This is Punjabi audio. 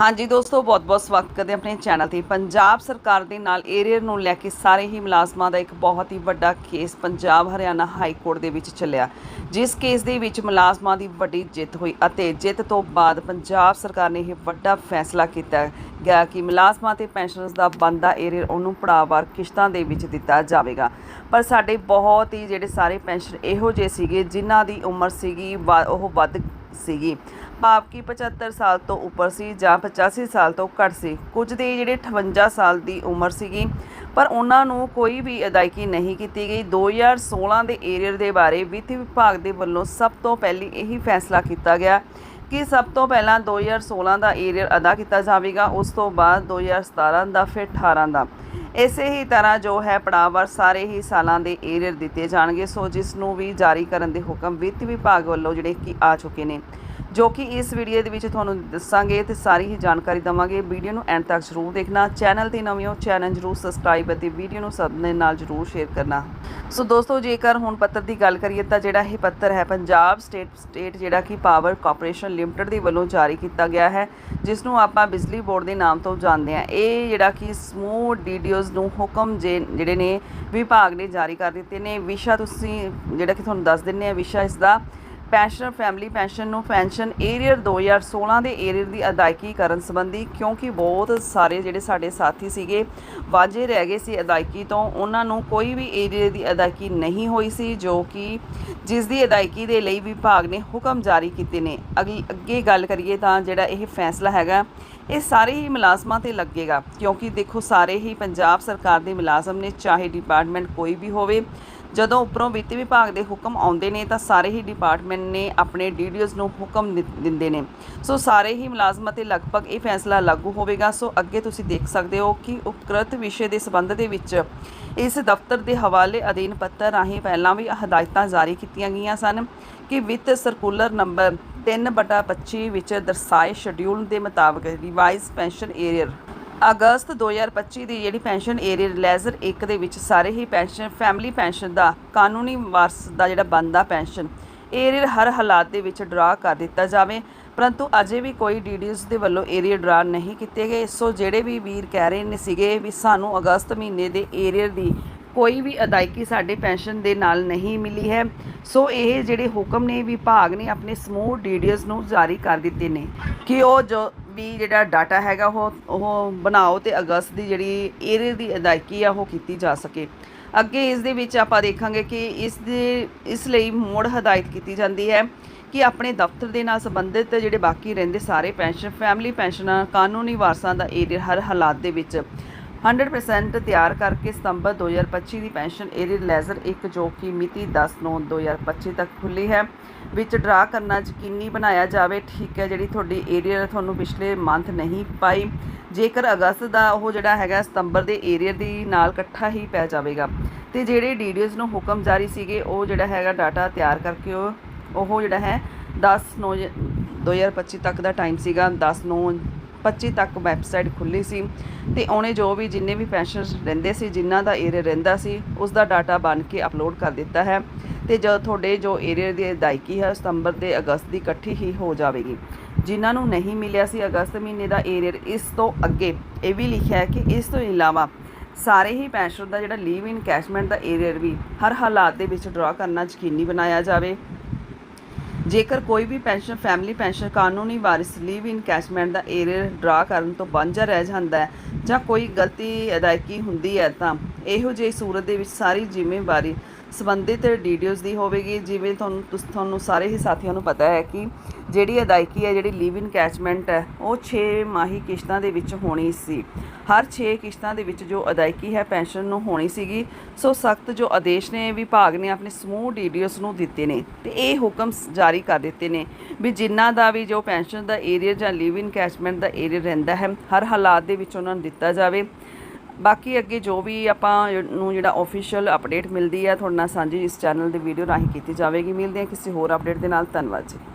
ਹਾਂਜੀ ਦੋਸਤੋ, ਬਹੁਤ-ਬਹੁਤ ਸਵਾਗਤ ਕਰਦੇ ਹਾਂ ਆਪਣੇ ਚੈਨਲ ਤੇ। ਪੰਜਾਬ ਸਰਕਾਰ ਦੇ ਨਾਲ ਏਰੀਅਰ ਨੂੰ ਲੈ ਕੇ ਸਾਰੇ ਹੀ ਮੁਲਾਜ਼ਮਾਂ ਦਾ ਇੱਕ ਬਹੁਤ ਹੀ ਵੱਡਾ case Punjab Haryana high court ਦੇ ਵਿੱਚ ਚੱਲਿਆ। ਜਿਸ ਕੇਸ ਦੇ ਵਿੱਚ ਮੁਲਾਜ਼ਮਾਂ ਦੀ ਵੱਡੀ ਜਿੱਤ ਹੋਈ ਅਤੇ ਜਿੱਤ ਤੋਂ ਬਾਅਦ ਪੰਜਾਬ ਸਰਕਾਰ ਨੇ ਇਹ ਵੱਡਾ ਫੈਸਲਾ ਕੀਤਾ ਗਿਆ ਕਿ ਮੁਲਾਜ਼ਮਾਂ ਤੇ ਪੈਨਸ਼ਨਰਸ ਦਾ ਬੰਦਾ ਏਰੀਅਰ ਉਹਨੂੰ ਪੜਾਵਾਰ ਕਿਸ਼ਤਾਂ ਦੇ ਵਿੱਚ ਦਿੱਤਾ ਜਾਵੇਗਾ। ਪਰ ਸਾਡੇ ਬਹੁਤ ਹੀ ਜਿਹੜੇ ਸਾਰੇ ਪੈਨਸ਼ਨ ਇਹੋ ਜਿਹੇ ਸੀਗੇ ਜਿਨ੍ਹਾਂ ਦੀ ਉਮਰ ਸੀਗੀ, ਵਾ- ਉਹ ਵੱਧ ਸੀਗੀ। ਭਾਵ ਕਿ 75 ਸਾਲ ਤੋਂ ਉੱਪਰ ਸੀ ਜਾਂ 85 ਸਾਲ ਤੋਂ ਘੱਟ ਸੀ। ਕੁਝ ਦੇ ਜਿਹੜੇ 58 ਸਾਲ ਦੀ ਉਮਰ ਸੀਗੀ, ਪਰ ਉਹਨਾਂ ਨੂੰ ਕੋਈ ਵੀ ਅਦਾਇਗੀ ਨਹੀਂ ਕੀਤੀ ਗਈ। 2016 ਦੇ ਏਰੀਅਰ ਦੇ ਬਾਰੇ ਵਿੱਤ ਵਿਭਾਗ ਦੇ ਵੱਲੋਂ ਸਭ ਤੋਂ ਪਹਿਲੀ ਇਹੀ ਫੈਸਲਾ ਕੀਤਾ ਗਿਆ ਕਿ ਸਭ ਤੋਂ ਪਹਿਲਾਂ 2016 ਦਾ ਏਰੀਅਰ ਅਦਾ ਕੀਤਾ ਜਾਵੇਗਾ, ਉਸ ਤੋਂ ਬਾਅਦ 2017 ਦਾ, ਫਿਰ 18 ਦਾ। ਇਸੇ ਹੀ ਤਰ੍ਹਾਂ ਜੋ ਹੈ ਪੜਾਵਰ ਸਾਰੇ ਹੀ ਸਾਲਾਂ ਦੇ ਏਰੀਅਰ ਦਿੱਤੇ ਜਾਣਗੇ। ਸੋ ਜਿਸ ਨੂੰ ਵੀ ਜਾਰੀ ਕਰਨ ਦੇ ਹੁਕਮ ਵਿੱਤ ਵਿਭਾਗ ਵੱਲੋਂ ਜਿਹੜੇ ਕਿ ਆ ਚੁੱਕੇ ਨੇ। ਜੋ ਕਿ ਇਸ ਵੀਡੀਓ ਦੇ ਵਿੱਚ ਤੁਹਾਨੂੰ ਦੱਸਾਂਗੇ ਤੇ ਸਾਰੀ ਹੀ ਜਾਣਕਾਰੀ ਦਵਾਂਗੇ। ਵੀਡੀਓ ਨੂੰ ਐਂਡ ਤੱਕ ਜ਼ਰੂਰ ਦੇਖਣਾ। ਚੈਨਲ ਤੇ ਨਵੇਂ ਹੋ ਚੈਨਲ ਜ਼ਰੂਰ ਸਬਸਕ੍ਰਾਈਬ ਅਤੇ ਵੀਡੀਓ ਨੂੰ ਸਭ ਦੇ ਨਾਲ ਜ਼ਰੂਰ ਸ਼ੇਅਰ ਕਰਨਾ। ਸੋ ਦੋਸਤੋ, ਜੇਕਰ ਹੁਣ ਪੱਤਰ ਦੀ ਗੱਲ ਕਰੀਏ ਤਾਂ ਜਿਹੜਾ ਇਹ ਪੱਤਰ ਹੈ, ਪੰਜਾਬ ਸਟੇਟ ਸਟੇਟ ਜਿਹੜਾ ਕਿ ਪਾਵਰ ਕਾਰਪੋਰੇਸ਼ਨ ਲਿਮਟਿਡ ਦੇ ਵੱਲੋਂ ਜਾਰੀ ਕੀਤਾ ਗਿਆ ਹੈ ਜਿਸ ਨੂੰ ਆਪਾਂ ਬਿਜਲੀ ਬੋਰਡ ਦੇ ਨਾਮ ਤੋਂ ਜਾਣਦੇ ਹਾਂ। ਇਹ ਜਿਹੜਾ ਕਿ ਸਮੂਹ ਡੀਡੀਓਜ਼ ਨੂੰ ਹੁਕਮ ਜੇ, ਜਿਹੜੇ ਨੇ ਵਿਭਾਗ ਨੇ ਜਾਰੀ ਕਰ ਦਿੱਤੇ ਨੇ। ਵਿਸ਼ਾ ਤੁਸੀਂ, ਜਿਹੜਾ ਕਿ ਤੁਹਾਨੂੰ ਦੱਸ ਦਿੰਨੇ ਆ ਵਿਸ਼ਾ ਇਸ ਦਾ ਪੈਨਸ਼ਨਰ ਫੈਮਿਲੀ ਪੈਨਸ਼ਨ ਨੂੰ ਪੈਨਸ਼ਨ ਏਰੀਅਰ 2016 ਦੇ ਏਰੀਅਰ ਦੀ ਅਦਾਇਗੀ ਕਰਨ ਸੰਬੰਧੀ ਕਿਉਂਕਿ ਬਹੁਤ ਸਾਰੇ ਜਿਹੜੇ ਸਾਡੇ ਸਾਥੀ ਸੀਗੇ, ਵਾਜੇ ਰਹਿ ਗਏ ਸੀ ਅਦਾਇਗੀ ਤੋਂ। ਉਹਨਾਂ ਨੂੰ ਕੋਈ ਵੀ ਏਰੀਅਰ ਦੀ ਅਦਾਇਗੀ ਨਹੀਂ ਹੋਈ ਸੀ, ਜੋ ਕਿ ਜਿਸ ਦੀ ਅਦਾਇਗੀ ਦੇ ਲਈ ਵਿਭਾਗ ਨੇ ਹੁਕਮ ਜਾਰੀ ਕੀਤੇ ਨੇ। ਅਗਲੀ ਅੱਗੇ ਗੱਲ ਕਰੀਏ ਤਾਂ ਜਿਹੜਾ ਇਹ ਫੈਸਲਾ ਹੈਗਾ, ਇਹ ਸਾਰੇ ਹੀ ਮੁਲਾਜ਼ਮਾਂ ਤੇ ਲੱਗੇਗਾ। ਕਿਉਂਕਿ ਦੇਖੋ, ਸਾਰੇ ਹੀ ਪੰਜਾਬ ਸਰਕਾਰ ਦੇ ਮੁਲਾਜ਼ਮ ਨੇ, ਚਾਹੇ ਡਿਪਾਰਟਮੈਂਟ ਕੋਈ ਵੀ ਹੋਵੇ ਜਦੋਂ ਉੱਪਰੋਂ ਵਿੱਤ ਵਿਭਾਗ ਦੇ ਹੁਕਮ ਆਉਂਦੇ ਨੇ ਤਾਂ ਸਾਰੇ ਹੀ ਡਿਪਾਰਟਮੈਂਟ ਨੇ ਆਪਣੇ ਡੀਡੀਓਜ਼ ਨੂੰ ਹੁਕਮ ਦਿੰਦੇ ਨੇ। ਸੋ ਸਾਰੇ ਹੀ ਮੁਲਾਜ਼ਮਾਂ ਤੇ ਲਗਭਗ ਇਹ ਫੈਸਲਾ ਲਾਗੂ ਹੋਵੇਗਾ। ਸੋ ਅੱਗੇ ਤੁਸੀਂ ਦੇਖ ਸਕਦੇ ਹੋ ਕਿ ਉਪਕ੍ਰਿਤ ਵਿਸ਼ੇ ਦੇ ਸੰਬੰਧ ਦੇ ਵਿੱਚ ਇਸ ਦਫ਼ਤਰ ਦੇ ਹਵਾਲੇ ਅਧੀਨ ਪੱਤਰ ਰਾਹੀਂ ਪਹਿਲਾਂ ਵੀ ਹਦਾਇਤਾਂ ਜਾਰੀ ਕੀਤੀਆਂ ਗਈਆਂ ਸਨ ਕਿ ਵਿੱਤ ਸਰਕੂਲਰ ਨੰਬਰ 3/25 ਵਿੱਚ ਦਰਸਾਏ ਸ਼ਡਿਊਲ ਦੇ ਮੁਤਾਬਕ ਰਿਵਾਈਜ਼ ਪੈਨਸ਼ਨ ਏਰੀਅਰ ਅਗਸਤ 2025 ਦੀ ਜਿਹੜੀ ਪੈਨਸ਼ਨ ਏਰੀਅਰ ਲੈਜ਼ਰ 1 ਦੇ ਵਿੱਚ ਸਾਰੇ ਹੀ ਪੈਨਸ਼ਨ, ਫੈਮਿਲੀ ਪੈਨਸ਼ਨ ਦਾ ਕਾਨੂੰਨੀ ਵਾਰਸ ਦਾ ਜਿਹੜਾ ਬੰਦਾ ਪੈਨਸ਼ਨ ਏਰੀਅਰ ਹਰ ਹਾਲਾਤ ਦੇ ਵਿੱਚ ਡਰਾ ਕਰ ਦਿੱਤਾ ਜਾਵੇ। ਪਰੰਤੂ ਅਜੇ ਵੀ ਕੋਈ ਡੀਡੀਐਸ ਦੇ ਵੱਲੋਂ ਏਰੀਅਰ ਡਰਾ ਨਹੀਂ ਕੀਤੇ ਗਏ। ਸੋ ਜਿਹੜੇ ਵੀ ਵੀਰ ਕਹਿ ਰਹੇ ਨੇ ਸੀਗੇ ਵੀ ਸਾਨੂੰ ਅਗਸਤ ਮਹੀਨੇ ਦੇ ਏਰੀਅਰ ਦੀ ਕੋਈ ਵੀ ਅਦਾਇਗੀ ਸਾਡੇ ਪੈਨਸ਼ਨ ਦੇ ਨਾਲ ਨਹੀਂ ਮਿਲੀ ਹੈ। ਸੋ ਇਹ ਜਿਹੜੇ ਹੁਕਮ ਨੇ, ਵਿਭਾਗ ਨੇ ਆਪਣੇ ਸਮੂਹ ਡੀਡੀਐਸ ਨੂੰ ਜਾਰੀ ਕਰ ਦਿੱਤੇ ਨੇ ਕਿ ਉਹ ਜੋ ਵੀ ਜਿਹੜਾ ਡਾਟਾ ਹੈਗਾ ਉਹ ਉਹ ਬਣਾਓ ਤੇ ਅਗਸਤ ਦੀ ਜਿਹੜੀ ਏਰੀਅਰ ਦੀ ਅਦਾਇਗੀ ਆ, ਉਹ ਕੀਤੀ ਜਾ ਸਕੇ। ਅੱਗੇ ਇਸ ਦੇ ਵਿੱਚ ਆਪਾਂ ਦੇਖਾਂਗੇ ਕਿ ਇਸ ਦੇ, ਇਸ ਲਈ ਮੋੜ ਹਦਾਇਤ ਕੀਤੀ ਜਾਂਦੀ ਹੈ ਕਿ ਆਪਣੇ ਦਫ਼ਤਰ ਦੇ ਨਾਲ ਸੰਬੰਧਿਤ ਜਿਹੜੇ ਬਾਕੀ ਰਹਿੰਦੇ ਸਾਰੇ ਪੈਨਸ਼ਨ, ਫੈਮਿਲੀ ਪੈਨਸ਼ਨਾਂ, ਕਾਨੂੰਨੀ ਵਾਰਸਾਂ ਦਾ ਏਰੀਅਰ ਹਰ ਹਾਲਾਤ ਦੇ ਵਿੱਚ 100% ਤਿਆਰ ਕਰਕੇ ਸਤੰਬਰ 2025 ਦੀ ਪੈਨਸ਼ਨ ਏਰੀਅਰ ਲੈਜ਼ਰ 1 ਜੋ ਕਿ ਮਿਤੀ 10/9/2025 ਤੱਕ ਖੁੱਲੀ ਹੈ। ਵਿੱਚ ਡਰਾ ਕਰਨਾ ਯਕੀਨੀ ਬਣਾਇਆ ਜਾਵੇ, ਠੀਕ ਹੈ, ਜਿਹੜੀ ਤੁਹਾਡੀ ਏਰੀਅਰ ਤੁਹਾਨੂੰ ਪਿਛਲੇ ਮੰਥ ਨਹੀਂ ਪਾਈ। ਜੇਕਰ ਅਗਸਤ ਦਾ ਉਹ ਜਿਹੜਾ ਹੈਗਾ, ਸਤੰਬਰ ਦੇ ਏਰੀਅਰ ਦੀ ਨਾਲ ਇਕੱਠਾ ਹੀ ਪੈ ਜਾਵੇਗਾ। ਤੇ ਜਿਹੜੇ ਡੀਡੀਓਜ਼ ਨੂੰ ਹੁਕਮ ਜਾਰੀ ਸੀਗੇ, ਉਹ ਜਿਹੜਾ ਹੈਗਾ ਡਾਟਾ ਤਿਆਰ ਕਰਕੇ ਉਹ ਉਹ ਜਿਹੜਾ ਹੈ 10 9 2025 ਤੱਕ ਦਾ ਟਾਈਮ ਸੀਗਾ। 10 9 25 ਤੱਕ ਵੈਬਸਾਈਟ ਖੁੱਲੀ ਸੀ। ਤੇ ਉਹਨੇ ਜੋ ਵੀ ਜਿੰਨੇ ਵੀ ਪੈਨਸ਼ਨਰਸ ਰਹਿੰਦੇ ਸੀ, ਜਿਨ੍ਹਾਂ ਦਾ ਏਰੀਆ ਰਹਿੰਦਾ ਸੀ, ਉਸ ਦਾ ਡਾਟਾ ਬਣ ਕੇ ਅਪਲੋਡ ਕਰ ਦਿੱਤਾ ਹੈ। ਤੇ ਜਦੋਂ ਤੁਹਾਡੇ ਜੋ ਏਰੀਆ ਦੀ ਅਦਾਇਗੀ ਹੈ, ਸਤੰਬਰ ਤੇ ਅਗਸਤ ਦੀ ਇਕੱਠੀ ਹੀ ਹੋ ਜਾਵੇਗੀ। ਜਿਨ੍ਹਾਂ ਨੂੰ ਨਹੀਂ ਮਿਲਿਆ ਸੀ ਅਗਸਤ ਮਹੀਨੇ ਦਾ ਏਰੀਅਰ ਇਸ ਤੋਂ ਅੱਗੇ ਇਹ ਵੀ ਲਿਖਿਆ ਹੈ ਕਿ ਇਸ ਤੋਂ ਇਲਾਵਾ ਸਾਰੇ ਹੀ ਪੈਨਸ਼ਨ ਦਾ ਜਿਹੜਾ ਲੀਵ ਇਨ ਕੈਸ਼ਮੈਂਟ ਦਾ ਏਰੀਅਰ ਵੀ ਹਰ ਹਾਲਾਤ ਦੇ ਵਿੱਚ ਡਰਾ ਕਰਨਾ ਯਕੀਨੀ ਬਣਾਇਆ ਜਾਵੇ। ਜੇਕਰ ਕੋਈ ਵੀ ਪੈਨਸ਼ਨ ਫੈਮਿਲੀ ਪੈਨਸ਼ਨ, ਕਾਨੂੰਨੀ ਵਾਰਿਸ ਲੀਵ ਇਨ ਕੈਸ਼ਮੈਂਟ ਦਾ ਏਰੀਅਰ ਡਰਾ ਕਰਨ ਤੋਂ ਵਾਂਝਾ ਰਹਿ ਜਾਂਦਾ ਹੈ ਜਾਂ ਕੋਈ ਗਲਤੀ ਅਦਾਇਗੀ ਹੁੰਦੀ ਹੈ ਤਾਂ ਇਹੋ ਜਿਹੀ ਸੂਰਤ ਦੇ ਵਿੱਚ ਸਾਰੀ ਜ਼ਿੰਮੇਵਾਰੀ ਸੰਬੰਧਿਤ ਡੀਡੀਓਜ਼ ਦੀ ਹੋਵੇਗੀ, ਜਿਵੇਂ ਤੁਹਾਨੂੰ ਤੁਹਾਨੂੰ ਸਾਰੇ ਹੀ ਸਾਥੀਆਂ ਨੂੰ ਪਤਾ ਹੈ ਕਿ ਜਿਹੜੀ ਅਦਾਇਗੀ ਹੈ, ਜਿਹੜੀ ਲੀਵ ਇਨ ਕੈਚਮੈਂਟ ਹੈ, ਉਹ 6 ਮਾਹੀ ਕਿਸ਼ਤਾਂ ਦੇ ਵਿੱਚ ਹੋਣੀ ਸੀ। ਹਰ 6 ਕਿਸ਼ਤਾਂ ਦੇ ਵਿੱਚ ਜੋ ਅਦਾਇਗੀ ਹੈ, ਪੈਨਸ਼ਨ ਨੂੰ ਹੋਣੀ ਸੀਗੀ। ਸੋ ਸਖਤ ਜੋ ਆਦੇਸ਼ ਨੇ, ਵਿਭਾਗ ਨੇ ਆਪਣੇ ਸਮੂਹ ਡੀਡੀਓਸ ਨੂੰ ਦਿੱਤੇ ਨੇ ਤੇ ਇਹ ਹੁਕਮ ਜਾਰੀ ਕਰ ਦਿੱਤੇ ਨੇ ਵੀ ਜਿਨ੍ਹਾਂ ਦਾ ਵੀ ਜੋ ਪੈਨਸ਼ਨ ਦਾ ਏਰੀਆ ਜਾਂ ਲਿਵ ਇਨ ਕੈਚਮੈਂਟ ਦਾ ਏਰੀਆ ਰਹਿੰਦਾ ਹੈ, ਹਰ ਹਾਲਾਤ ਦੇ ਵਿੱਚ ਉਹਨਾਂ ਨੂੰ ਦਿੱਤਾ ਜਾਵੇ। ਬਾਕੀ ਅੱਗੇ ਜੋ ਵੀ ਆਪਾਂ ਨੂੰ ਜਿਹੜਾ ਆਫੀਸ਼ੀਅਲ ਅਪਡੇਟ ਮਿਲਦੀ ਹੈ, ਤੁਹਾਡੇ ਨਾਲ ਸਾਂਝੀ ਇਸ ਚੈਨਲ ਦੇ ਵੀਡੀਓ ਰਾਹੀਂ ਕੀਤੀ ਜਾਵੇਗੀ। ਮਿਲਦੇ ਹਾਂ ਕਿਸੇ ਹੋਰ ਅਪਡੇਟ ਦੇ ਨਾਲ। ਧੰਨਵਾਦ ਜੀ।